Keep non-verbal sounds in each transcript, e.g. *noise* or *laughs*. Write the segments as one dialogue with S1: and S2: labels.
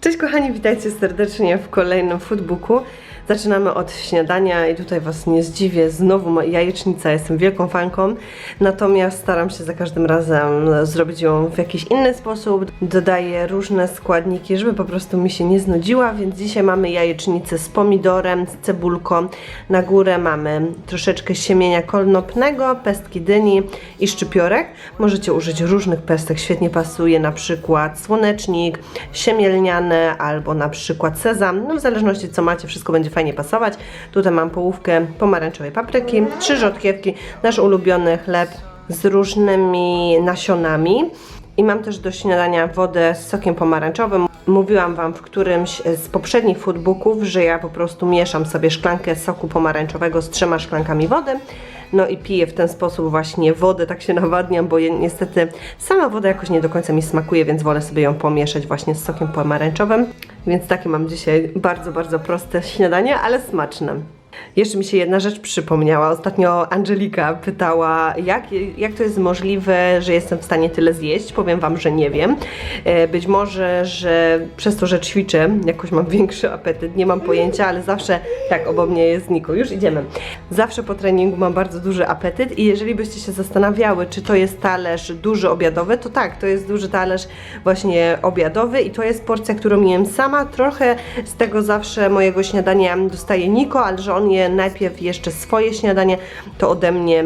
S1: Cześć kochani, witajcie serdecznie w kolejnym foodbooku. Zaczynamy od śniadania i tutaj Was nie zdziwię, znowu jajecznica, jestem wielką fanką, natomiast staram się za każdym razem zrobić ją w jakiś inny sposób. Dodaję różne składniki, żeby po prostu mi się nie znudziła, więc dzisiaj mamy jajecznicę z pomidorem, z cebulką. Na górę mamy troszeczkę siemienia kolnopnego, pestki dyni i szczypiorek. Możecie użyć różnych pestek, świetnie pasuje na przykład słonecznik, siemielniane albo na przykład sezam, no w zależności co macie, wszystko będzie fajnie pasować. Tutaj mam połówkę pomarańczowej papryki, trzy rzodkiewki, nasz ulubiony chleb z różnymi nasionami. I mam też do śniadania wodę z sokiem pomarańczowym. Mówiłam Wam w którymś z poprzednich foodbooków, że ja po prostu mieszam sobie szklankę soku pomarańczowego z trzema szklankami wody. No i piję w ten sposób właśnie wodę, tak się nawadniam, bo niestety sama woda jakoś nie do końca mi smakuje, więc wolę sobie ją pomieszać właśnie z sokiem pomarańczowym. Więc takie mam dzisiaj bardzo, bardzo proste śniadanie, ale smaczne. Jeszcze mi się jedna rzecz przypomniała. Ostatnio Angelika pytała, jak, jak to jest możliwe, że jestem w stanie tyle zjeść. Powiem Wam, że nie wiem. E, Być może, że przez to, że ćwiczę, jakoś mam *laughs* większy apetyt, nie mam pojęcia, ale zawsze, tak, obok mnie jest Niko, już idziemy. Zawsze po treningu mam bardzo duży apetyt i jeżeli byście się zastanawiały, czy to jest talerz duży obiadowy, to tak, to jest duży talerz właśnie obiadowy i to jest porcja, którą jem sama. Trochę z tego zawsze mojego śniadania dostaje Niko, ale że on je najpierw jeszcze swoje śniadanie, to ode mnie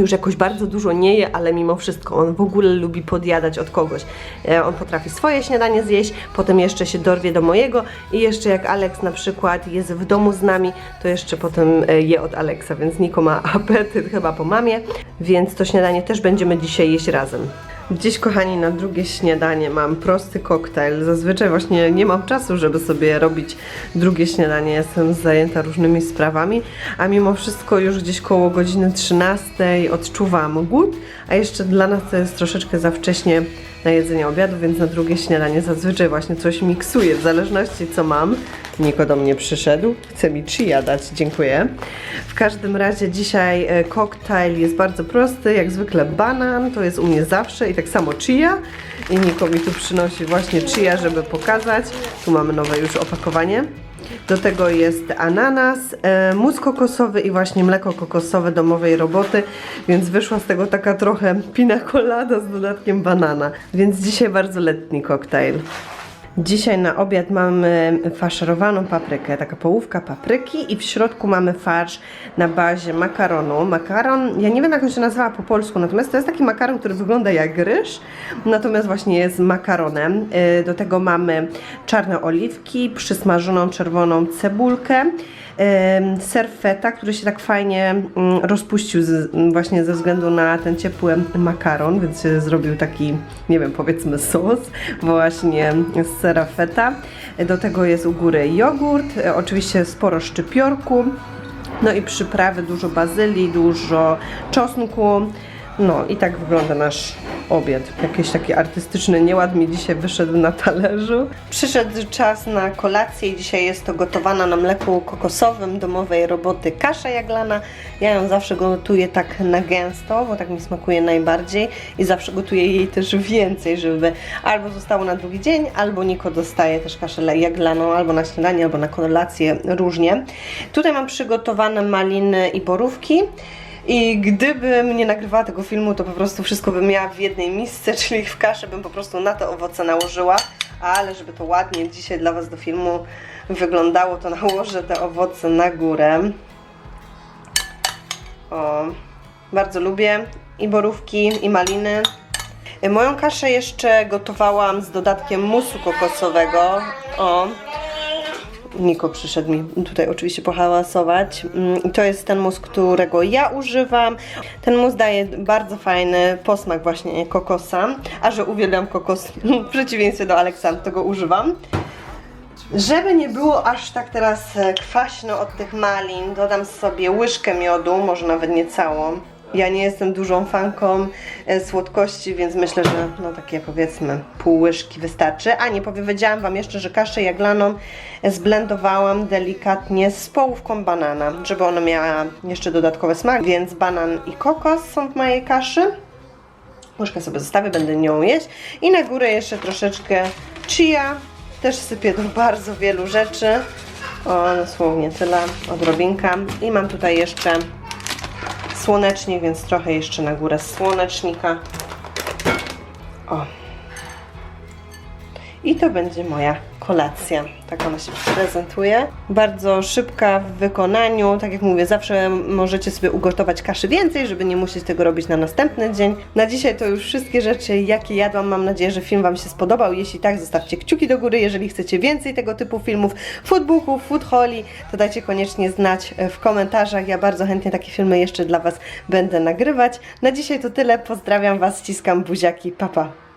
S1: już jakoś bardzo dużo nie je, ale mimo wszystko on w ogóle lubi podjadać od kogoś. E, On potrafi swoje śniadanie zjeść, potem jeszcze się dorwie do mojego i jeszcze jak Alex na przykład jest w domu z nami, to jeszcze potem e, je od Alexa, więc Niko ma *laughs* apetyt chyba po mamie, więc to śniadanie też będziemy dzisiaj jeść razem. Dziś, kochani, na drugie śniadanie mam prosty koktajl. Zazwyczaj właśnie nie mam czasu, żeby sobie robić drugie śniadanie. Jestem zajęta różnymi sprawami, a mimo wszystko już gdzieś koło godziny 13 odczuwam głód, a jeszcze dla nas to jest troszeczkę za wcześnie na jedzenie obiadu, więc na drugie śniadanie zazwyczaj właśnie coś miksuję, w zależności co mam. Niko do mnie przyszedł, chce mi chia dać, dziękuję. W każdym razie dzisiaj e, koktajl jest bardzo prosty, jak zwykle banan, to jest u mnie zawsze i tak samo chia. I Niko mi tu przynosi właśnie chia, żeby pokazać. Tu mamy nowe już opakowanie. Do tego jest ananas, e, kokosowy i właśnie mleko kokosowe domowej roboty, więc wyszła z tego taka trochę pina colada z dodatkiem banana. Więc dzisiaj bardzo letni koktajl. Dzisiaj na obiad mamy faszerowaną paprykę, taka połówka papryki i w środku mamy farsz na bazie makaronu. Makaron, ja nie wiem jak on się nazywa po polsku, natomiast to jest taki makaron, który wygląda jak ryż, natomiast właśnie jest makaronem. Y, Do tego mamy czarne oliwki, przysmażoną czerwoną cebulkę, em, ser feta, który się tak fajnie mm, rozpuścił z, właśnie ze względu na ten ciepły makaron, więc się zrobił taki, nie wiem, powiedzmy sos właśnie z sera feta. Do tego jest u góry jogurt, e, oczywiście sporo szczypiorku, no i przyprawy, dużo bazylii, dużo czosnku. No i tak wygląda nasz obiad. Jakiś taki artystyczny nieład mi dzisiaj wyszedł na talerzu. Przyszedł czas na kolację i dzisiaj jest to gotowana na mleku kokosowym domowej roboty kasza jaglana. Ja ją zawsze gotuję tak na gęsto, bo tak mi smakuje najbardziej i zawsze gotuję jej też więcej, żeby albo zostało na drugi dzień, albo Niko dostaje też kaszę jaglaną albo na śniadanie, albo na kolację, różnie. Tutaj mam przygotowane maliny i borówki. I gdybym nie nagrywała tego filmu, to po prostu wszystko bym miała w jednej misce, *laughs* czyli w kaszę bym po prostu na te owoce nałożyła. Ale żeby to ładnie dzisiaj dla Was do filmu wyglądało, to nałożę te owoce na górę. O, bardzo lubię i borówki, i maliny. Moją kaszę jeszcze gotowałam z dodatkiem musu kokosowego. O, Niko przyszedł mi tutaj oczywiście pohałasować. Mm, to jest ten mus, którego ja używam. Ten mus daje bardzo fajny posmak właśnie kokosa. A że uwielbiam kokos *laughs* w przeciwieństwie do Aleksa, to go używam. Żeby nie było aż tak teraz e, kwaśno od tych malin, dodam sobie łyżkę miodu, może nawet nie całą. Ja nie jestem dużą fanką e, słodkości, więc myślę, że no takie powiedzmy pół łyżki wystarczy. A nie powiedziałam Wam jeszcze, że kaszę jaglaną zblendowałam delikatnie z połówką banana, żeby ona miała jeszcze dodatkowy smak, więc banan i kokos są w mojej kaszy. Łyżkę sobie zostawię, będę nią jeść. I na górę jeszcze troszeczkę chia Też sypię do bardzo wielu rzeczy. O, dosłownie tyle, odrobinka. I mam tutaj jeszcze słonecznik, więc trochę jeszcze na górę słonecznika. O. I to będzie moja kolacja. Tak ona się prezentuje. Bardzo szybka w wykonaniu. Tak jak mówię, zawsze możecie sobie ugotować kaszy więcej, żeby nie musieć tego robić na następny dzień. Na dzisiaj to już wszystkie rzeczy, jakie jadłam. Mam nadzieję, że film Wam się spodobał. Jeśli tak, zostawcie kciuki do góry. Jeżeli chcecie więcej tego typu filmów, foodbooków, food holi, to dajcie koniecznie znać w komentarzach. Ja bardzo chętnie takie filmy jeszcze dla Was będę nagrywać. Na dzisiaj to tyle. Pozdrawiam Was, ściskam buziaki. Pa, pa.